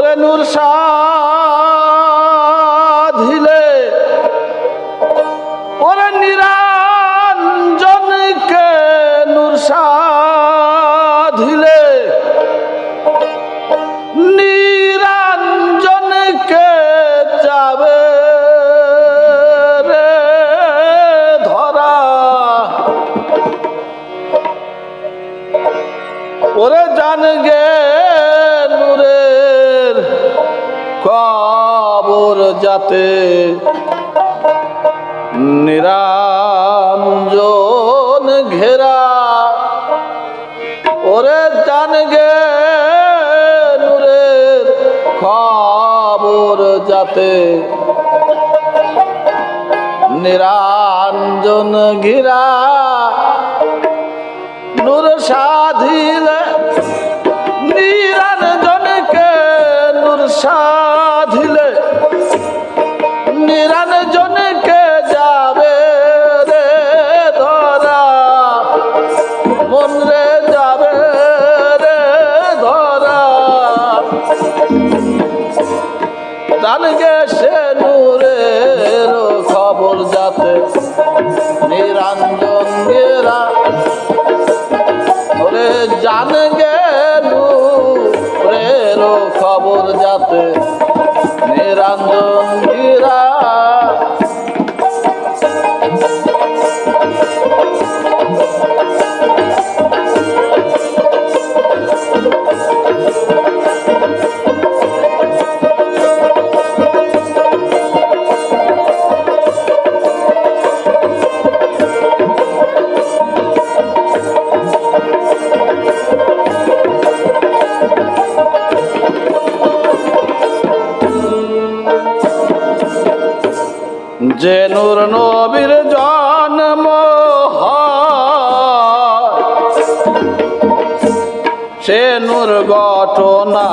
ওরে নূর সাধিলে ওরে নিরঞ্জনকে নূর সাধিলে নিরঞ্জনকে যাবে রে ধরা। ওরে জান যাতে নিরঞ্জন ঘেরা। ওরে জান গে নূরের খবর যাতে নিরঞ্জন ঘিরা। নূর সাধিলে নিরঞ্জনকে নূর সাধিলে নিরঞ্জন গিরা যে নূর নবীর জন্ম সে নূর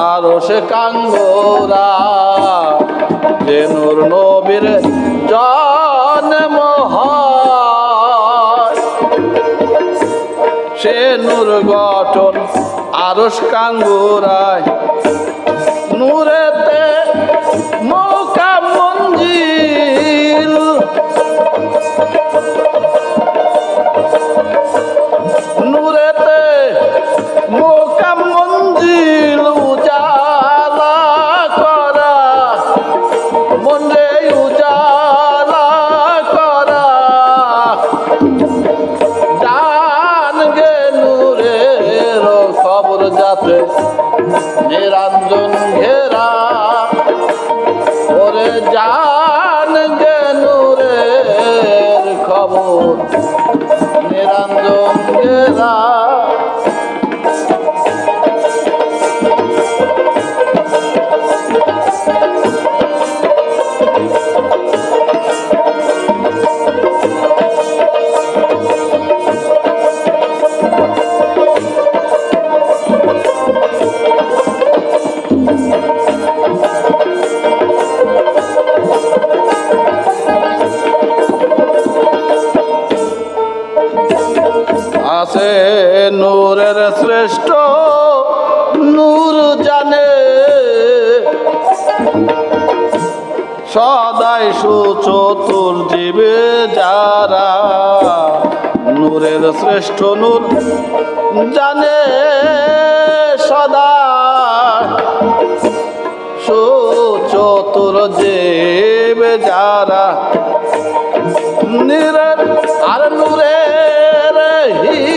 আর সে কাঙ্গোরা। যে নূর নবীর জন্ম সে নূর গঠন আরস কাঙ্গুরায়। নূরেতে আছে নূরের শ্রেষ্ঠ, নূর জানে। সদাই সুচতুর জীবে যারা নূরের শ্রেষ্ঠ নূর জানে সদা সুচতুর জীবে যারা নিরের আর নূরের হিল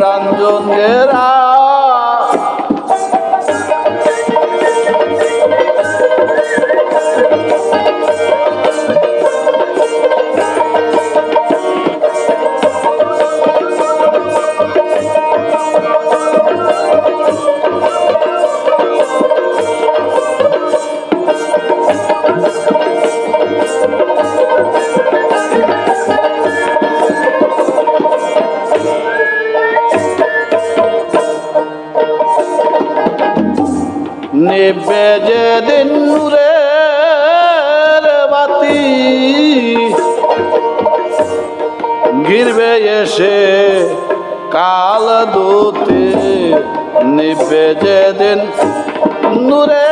নিরঞ্জন যে দিন নূরের বাতি। ঘিরবে এসে কাল দূতে, নিবে যে দিন নূরের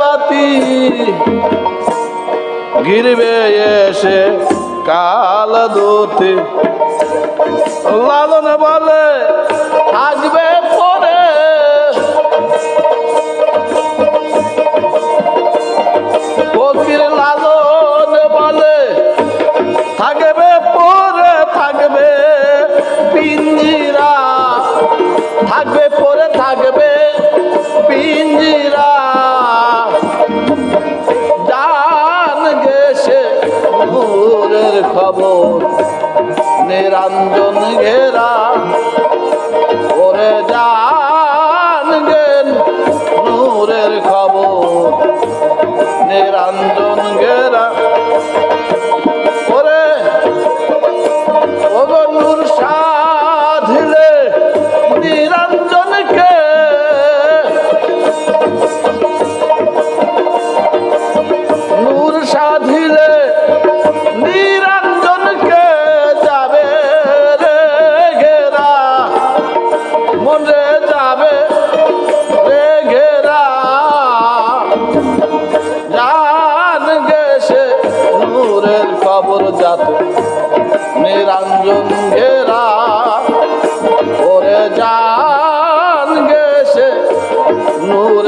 বাতি। ঘিরবে এসে কাল দূতে, লালন বলে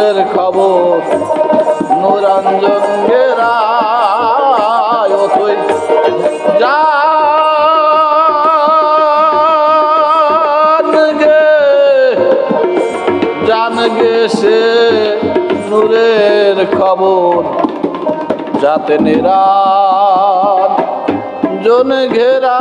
নূরের খবর। নূরঞ্জন ও তুই জান গে, জান গেছে নূরের খবর। যাতে নিরান, জন ঘেরা।